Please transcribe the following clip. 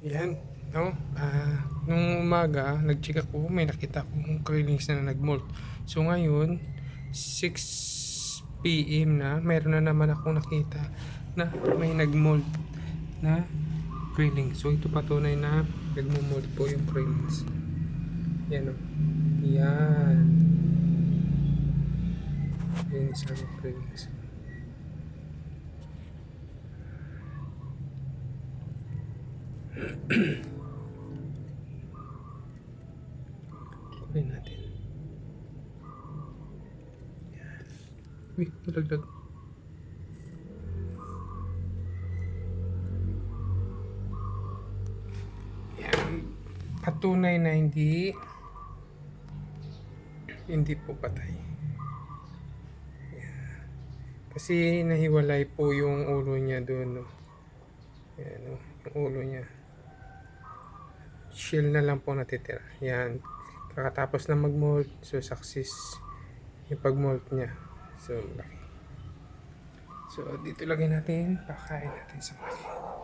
Yan, no? Ah, nung umaga, nag-check ako, may nakita akong krillings na nag-molt. So ngayon, 6 p.m. na, meron na naman akong nakita na may nag-molt na krillings. So ito patunay na nagmo-molt po yung krillings. Yan o. Yan. Yan sa krillings. Kunin natin. Yan. Uy, nalaglag. Yan. Patunay na hindi hindi po patay. Yan. Kasi nahiwalay po yung ulo niya doon. No? Yan, no? yung ulo niya shell na lang po natitira. Yan. Kakatapos na mag-molt, so success yung pag-molt niya. So, laki. So, dito lagay natin, pakain natin sa mali.